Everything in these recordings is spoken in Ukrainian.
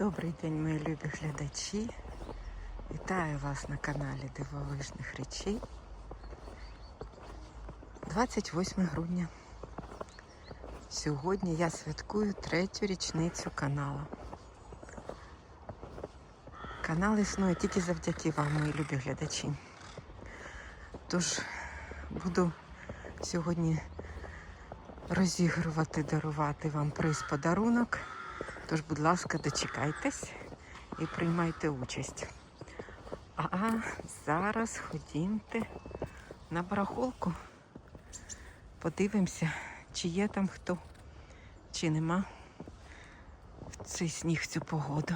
Добрий день, мої любі глядачі. Вітаю вас на каналі Дивовижних речей. 28 грудня. Сьогодні я святкую третю річницю каналу. Канал існує тільки завдяки вам, мої любі глядачі. Тож буду сьогодні розігрувати, дарувати вам приз подарунок. Тож, будь ласка, дочекайтесь і приймайте участь. А зараз ходімте на барахолку. Подивимося, чи є там хто, чи нема в цей сніг в цю погоду.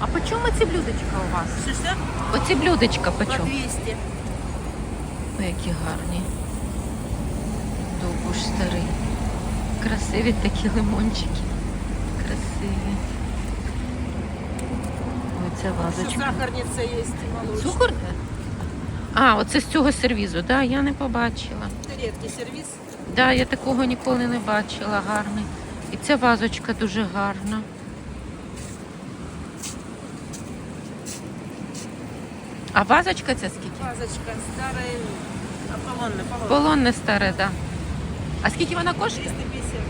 А по чому ці блюдечка у вас? Що що? Оці блюдечка по По 200. Ой, які гарні. Довбуш старий. Красиві такі лимончики. Красиві. Ой, ця Ще вазочка. сахарниця є молочна. Цукор? А, оце з цього сервізу, да, я не побачила. Це рідкий сервіс. Да, я такого ніколи не бачила, гарний. І ця вазочка дуже гарна. А вазочка ця скільки? Вазочка старая, Аполлонна, Аполлон. Полонне старе, так. Да. А скільки вона коштує? 350.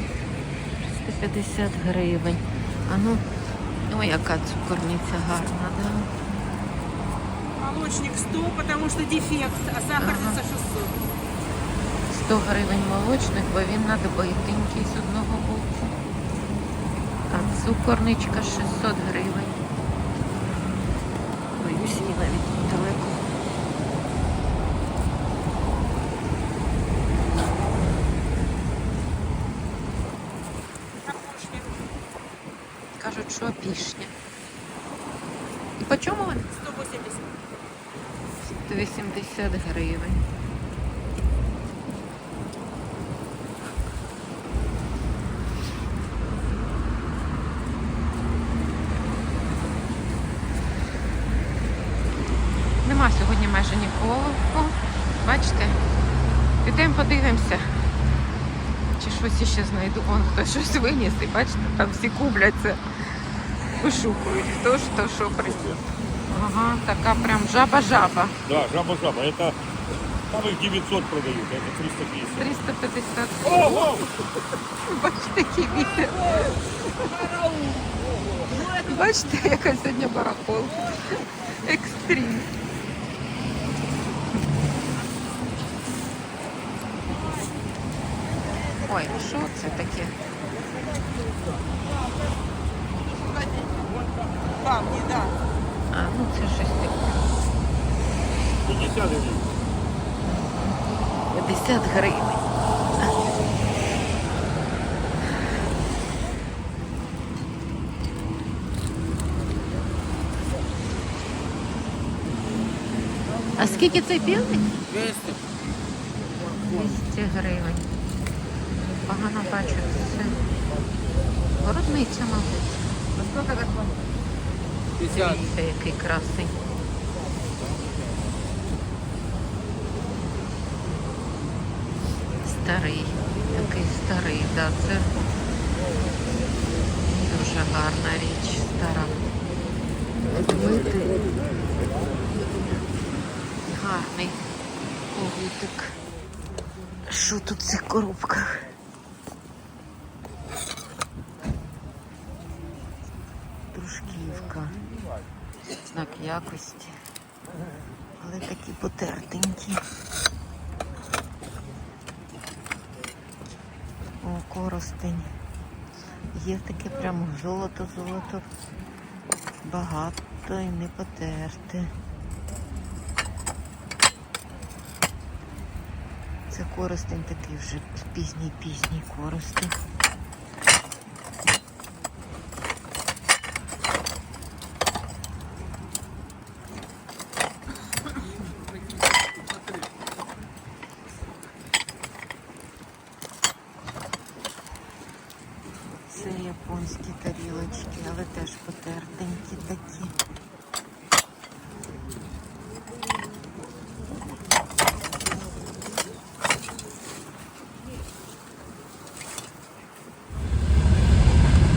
150 гривень. А ну, ой, яка цукорниця гарна, да? Молочник 100, потому что дефект, а сахарница 600. 100 гривень молочник, бо він надбитенький з одного боку. А цукорничка 600 гривень. Боюсь її навіть далеко. Капушник Що пішня. І по чому вони? 180. 180 гривень. Нема сьогодні майже нікого. О, бачите? Підемо подивимося. Чи щось іще знайду. Вон хтось щось виніс і бачите, там всі купляться. Вишукують, хто ж то що прийде. Ага, така прям жаба-жаба. Да, жаба-жаба. Это там их 900 продают, это 350. 350 Ого! Бачите, який вітер. Бачите, яка сьогодні барахолка. Екстрім. Ой, що це таке? Камни, да. А, ну це щось таке. 50 гривен. 50 гривень. А скільки цей півник? 200. 200 гривень. Погано бачу це. Городниця, мабуть. А сколько такое? Дивіться, який красий. Старий. Такий старий, да, це дуже гарна річ, стара. Мити. Гарний повітик. Що тут в цих коробках? Якості. Але такі потертенькі. О, коростень. Є таке прямо золото-золото. Багато і не потерте. Це коростень такий вже пізній-пізній коростень. Це японські тарілочки, але теж потертенькі такі.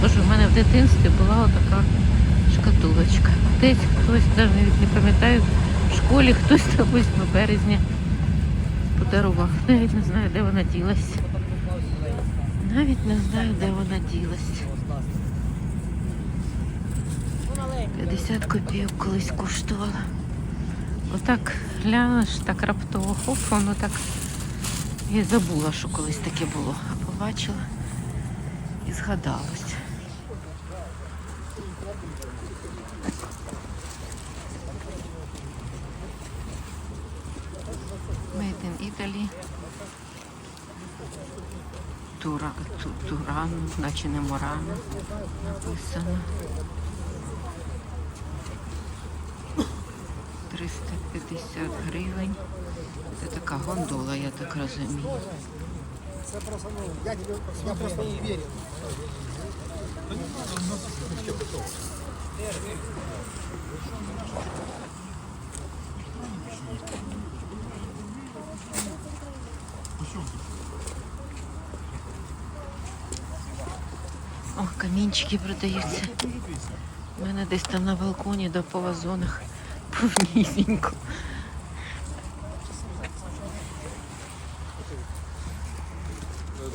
Боже, дитинстві була отака шкатулочка. Десь хтось, навіть не пам'ятаю, в школі хтось на 8 березня подарував. Навіть не знаю, де вона ділась. Навіть не знаю, де вона ділась. 50 копійок колись коштувала. Отак глянеш, так раптово хоп, воно так і забула, що колись таке було. А побачила і згадалось. Made in Italy. Тура, ту, туран, наче не Морано написано. 350 гривень. Це така гондола, я так розумію. Я просто, ну, я, я просто уверен. О, камінчики продаються. У мене десь там на балконі да по повнісінько.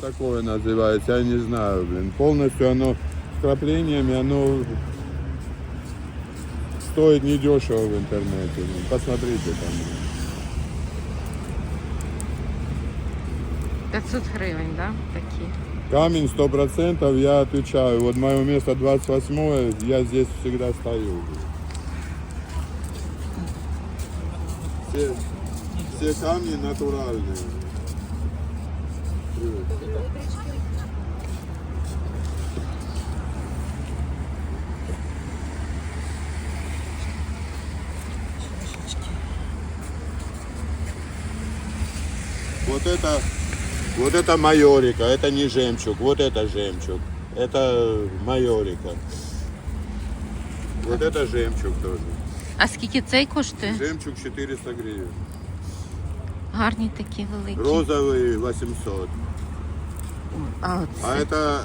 Такое называется, я не знаю, блин. Полностью оно с краплениями, оно стоит недешево в интернете. Посмотрите там. 500 гривень, да? Такі. Камень сто процентов, я отвечаю. Вот мое место 28 я здесь всегда стою. Все, все камни натуральные. Вот это, вот это майорика, это не жемчуг, вот это жемчуг. Это майорика. Вот это жемчуг тоже. А скільки цей коштує? Жемчуг 400 гривен. Гарні такі великі. Розовый 800. А, оце. А это,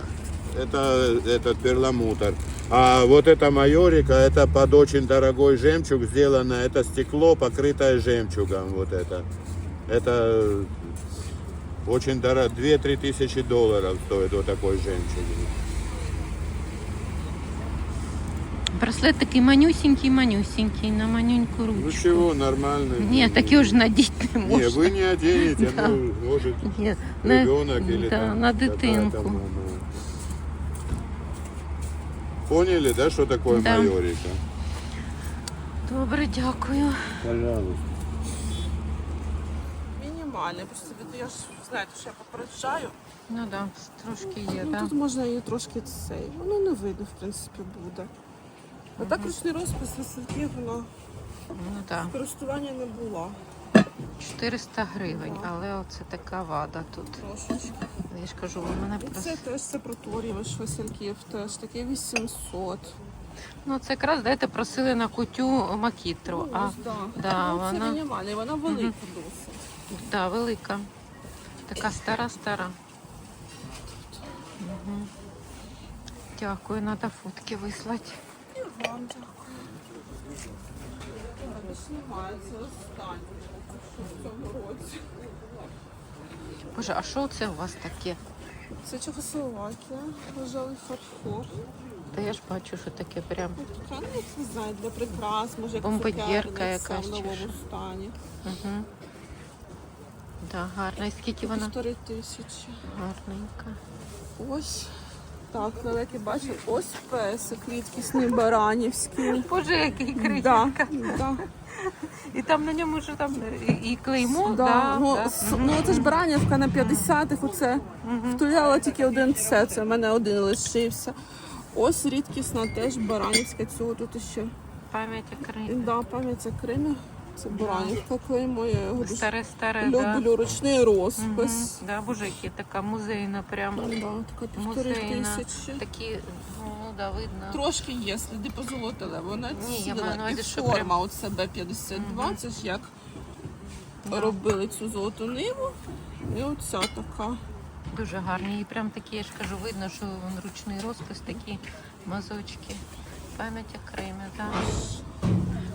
это этот перламутр. А вот эта майорика, это под очень дорогой жемчуг сделано. Это стекло, покрытое жемчугом. Вот это. Это очень дорого. 2-3 тысячи долларов стоит вот такой жемчуг. Браслет такий манюсінький, манюсінький, на манюньку Ну чего, нормально. Ні, такі вже надіти не Не, можна. вы не оденете, Да. ну, может, Ні, на, ребенок или да, там на какая-то дитинку. мама. Поняли, да, что такое Да. майорика? Добре, дякую. Пожалуйста. Мінімальний, просто від- я ж знаєте, що я попереджаю. Ну так, да, трошки є, Ну, так. Тут можна її трошки цей. Воно не видно, в принципі, буде. А так ручний розпис висоти, воно Ну так. користування не було. 400 гривень, але оце така вада тут. Трошечки. Я ж кажу, у мене І просто. це теж це проторівиш Васильків, теж таке 800. Ну, це якраз дайте просили на кутю макітру. А Ось, да. да, ну, це вона- мінімальний, вона велика досить. да, велика. Така стара-стара. Угу. Дякую, треба фотки вислати. І вам дякую. Знімається останнє, в цьому році. Боже, а що це у вас таке? Це Чехословакія, лежали фарфор. Та я ж бачу, що таке прям. Така, ну, не знаю, для прикрас, може як Бомбардірка якась в новому стані. Угу. Да, гарна. І скільки вона? Півтори тисячі. Гарненька. Ось. Так, лелеки бачу, ось песик рідкісний баранівський. Боже, який Да, да, І там на ньому вже там і, і клеймо, да. да, Ну, да. с- ну це ж баранівка на 50-х, оце втуляла тільки один це, це в мене один лишився. Ось рідкісна теж баранівська, цього тут ще. Пам'ять І Крим. да, пам'ять це Кримі. Це баранівка клеймо, я його дуже Старе, старе, да. люблю. Ручний розпис. Да, боже, така музейна прям. Да, така півтори Музейна. тисячі. Такі, ну да, видно. Трошки є сліди позолотили, вона Ні, я маю на увазі, І що форма от себе 52, це ж як робили цю золоту ниву. І оця така. Дуже гарні. І прям такі, я ж кажу, видно, що він ручний розпис, такі мазочки. Пам'ять окремі, так.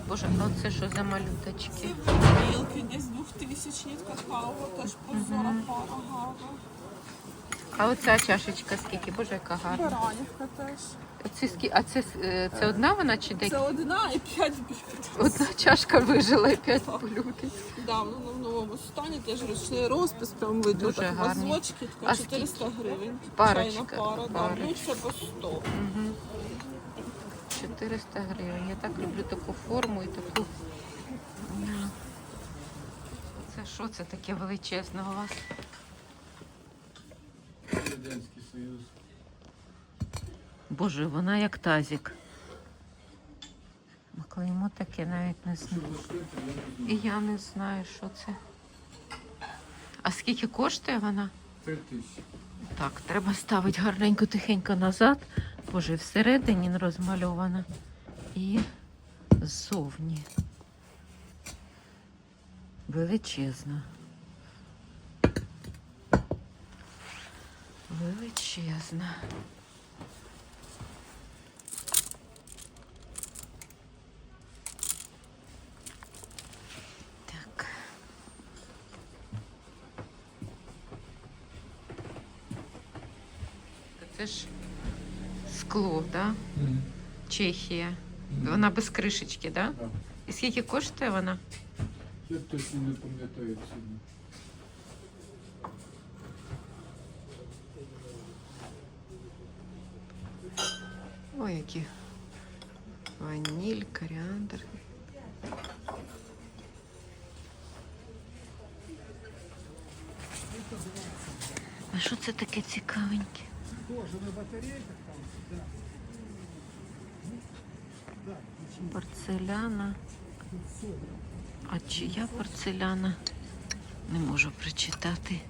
Боже, а це що за малюточки? Білки десь двохтисячні какао, теж прозора пара гарна. А оця чашечка скільки? Боже, яка гарна. Баранівка теж. Оці скі... А це, е, це одна вона чи Це декілька? одна і п'ять білки. Одна чашка вижила і п'ять полюбить. Да, воно в новому стані теж ручний розпис, прям видно Дуже так гарні. мазочки, А така 400 гривень. Парочка, Чайна пара, да, парочка. лучше по 100. 400 гривень. Я так люблю таку форму і таку. Це що це таке величезне у вас? Радянський Союз. Боже, вона як тазик. А Клеймо таке навіть не знаю. І я не знаю, що це. А скільки коштує вона? Три тисячі. Так, треба ставити гарненько, тихенько назад. І всередині розмальована. І ззовні. Величезна. Величезна. Так. Скло, да? Чехія. Вона без кришечки, да? Так. І скільки коштує вона? Я точно не пам'ятаю ціну. Ой, які. Ваніль, коріандр. А що це таке цікавеньке? Порцеляна. А чия порцеляна? Не можу прочитати.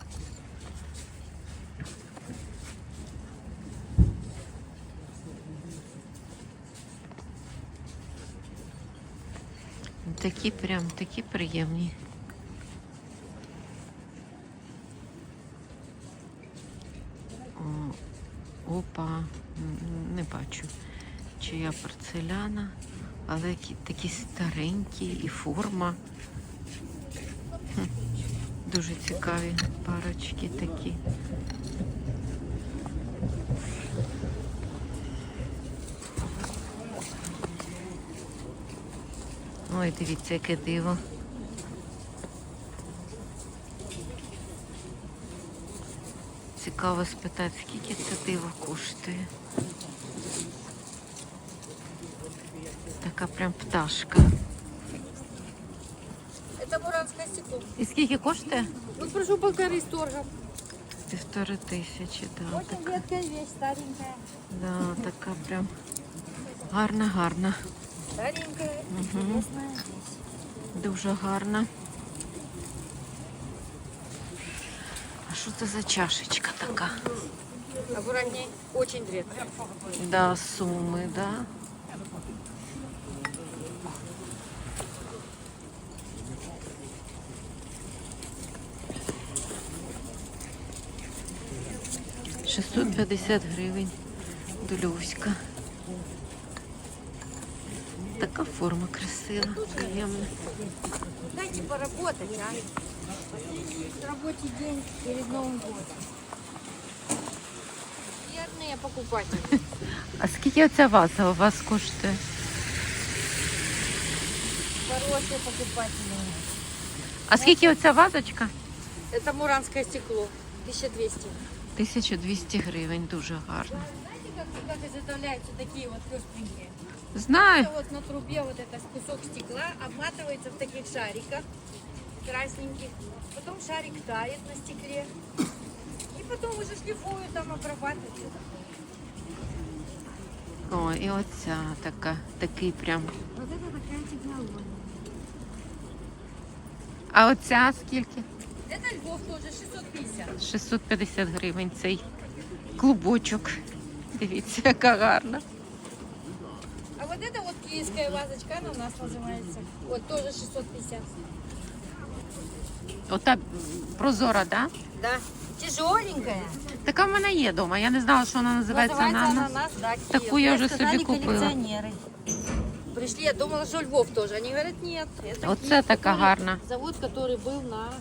Такі прям такі приємні. О, опа, м, не бачу. Чия порцеляна, але такі старенькі і форма. Дуже цікаві парочки такі. Ой, дивіться, яке диво. Цікаво спитати, скільки це диво коштує. Така прям пташка. Это буранское стекло. І скільки коштує? Ну, прошу полторы с торгом. Півтори тисячі, да, Очень така, редкая вещь, старенькая. да, така прям гарна, гарна. Старенькая, интересная вещь. Дуже гарна. А що це за чашечка така? Аккуратней, очень редкая. Да, суми, да. Шістсот п'ятдесят гривень. Дульовська. Така форма красива, приємна. Дайте поработать, а. Рабочий день перед Новым годом. Верные покупатели. А скільки оця ваза у вас коштує? Хорошие покупатели. у нас. А скільки оця вазочка? Это муранское стекло. 1200. 1200 гривень, дуже гарно. Знаете, как как изготовляются такие вот пестренькие? Знаю. Вот на трубе вот этот кусок стекла обматывается в таких шариках красненьких. Потом шарик тает на стекле. И потом уже шлифуют, там обрабатывают. О, і оця така, такий прям. Вот это такая технология. А оця скільки? Это Львов тоже 650. 650 гривень цей клубочок. Дивіться, яка гарна. А вот это вот киевская вазочка, она у нас называется. Вот тоже 650. Ота прозора, да? Да. Тяжеленькая. Така в мене є вдома. Я не знала, що вона називається Называется ананас. ананас, да, Киев. Такую я Мне уже сказали себе купила. коллекционеры. Пришли, я думала, что Львов тоже. Они говорят, нет. Это Оце Киев, така который- гарна. Завод, который был на...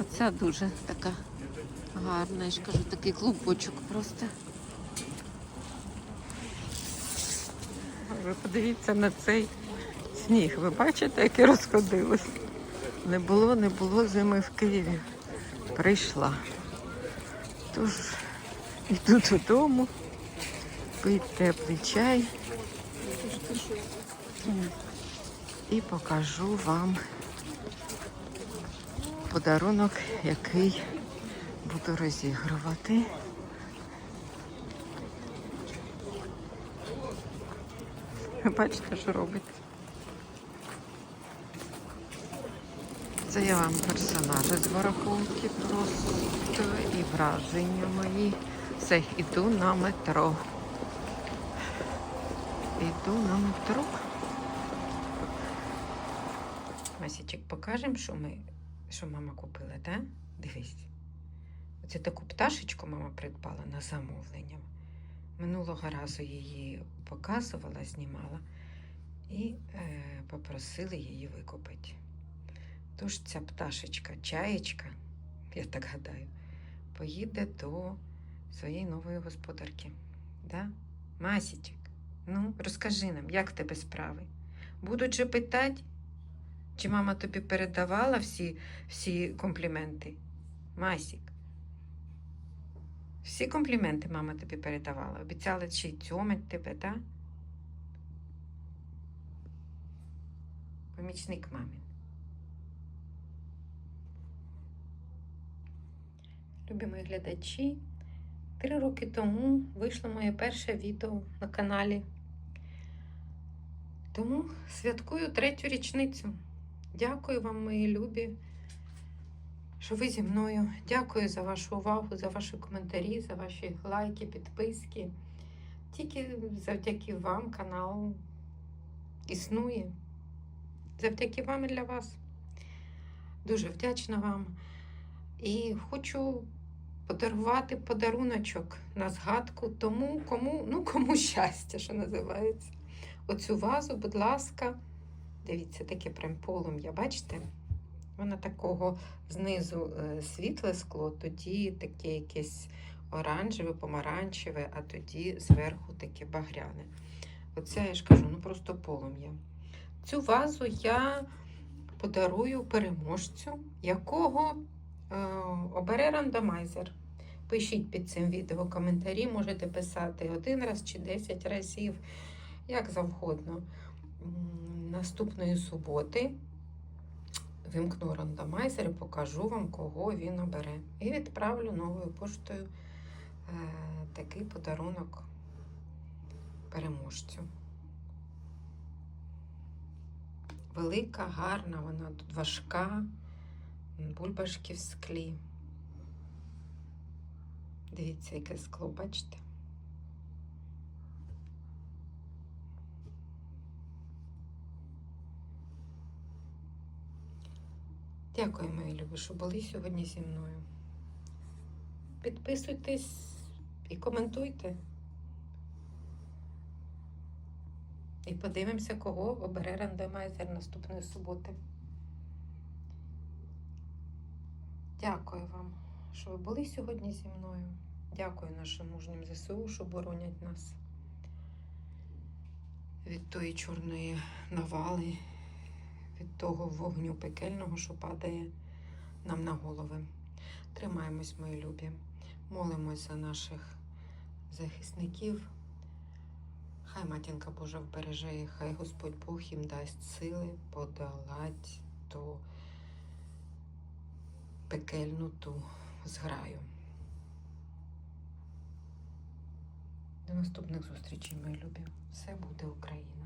Оця дуже така гарна. Я ж кажу, такий клубочок просто. Ви подивіться на цей сніг. Ви бачите, який розходилось? Не було, не було зими в Києві. Прийшла. Тож йду додому, пити теплий чай. І покажу вам подарунок, який буду розігрувати. Бачите, що робиться? Це я вам персонажі з барахолки просто і враження мої. Все, іду на метро. Іду на метро. Масічик, покажемо, що ми, що мама купила, так? Дивись. Оце таку пташечку мама придбала на замовлення. Минулого разу її показувала, знімала і е, попросили її викупити. Тож ця пташечка, чаєчка, я так гадаю, поїде до своєї нової господарки. Да? Масічик, ну розкажи нам, як в тебе справи? Будуть же питати, чи мама тобі передавала всі, всі компліменти? Масік. Всі компліменти мама тобі передавала. Обіцяла ще й цьомить тебе, так? Помічник мамин. Любі мої глядачі, три роки тому вийшло моє перше відео на каналі. Тому святкую третю річницю. Дякую вам, мої любі, що ви зі мною. Дякую за вашу увагу, за ваші коментарі, за ваші лайки, підписки. Тільки завдяки вам канал існує. Завдяки вам і для вас. Дуже вдячна вам. І хочу подарувати подаруночок на згадку тому, кому, ну, кому щастя, що називається. Оцю вазу, будь ласка, дивіться, таке прям полум'я, бачите? Вона такого знизу е, світле скло, тоді таке якесь оранжеве, помаранчеве, а тоді зверху таке багряне. Оце я ж кажу, ну просто полум'я. Цю вазу я подарую переможцю, якого е, обере рандомайзер. Пишіть під цим відео коментарі, можете писати один раз чи 10 разів, як завгодно. Наступної суботи вимкну рандомайзер і покажу вам, кого він обере. І відправлю новою поштою е, такий подарунок переможцю. Велика, гарна, вона тут важка, бульбашки в склі. Дивіться, яке скло, бачите? Дякую, мої любі, що були сьогодні зі мною. Підписуйтесь і коментуйте. І подивимося, кого обере рандомайзер наступної суботи. Дякую вам, що ви були сьогодні зі мною. Дякую нашим мужнім ЗСУ, що боронять нас від тої чорної навали, від того вогню пекельного, що падає нам на голови. Тримаємось, мої любі, молимось за наших захисників. Хай матінка Божа вбереже їх, хай Господь Бог їм дасть сили подолати ту пекельну ту зграю. До наступних зустрічей, мої любі. Все буде Україна!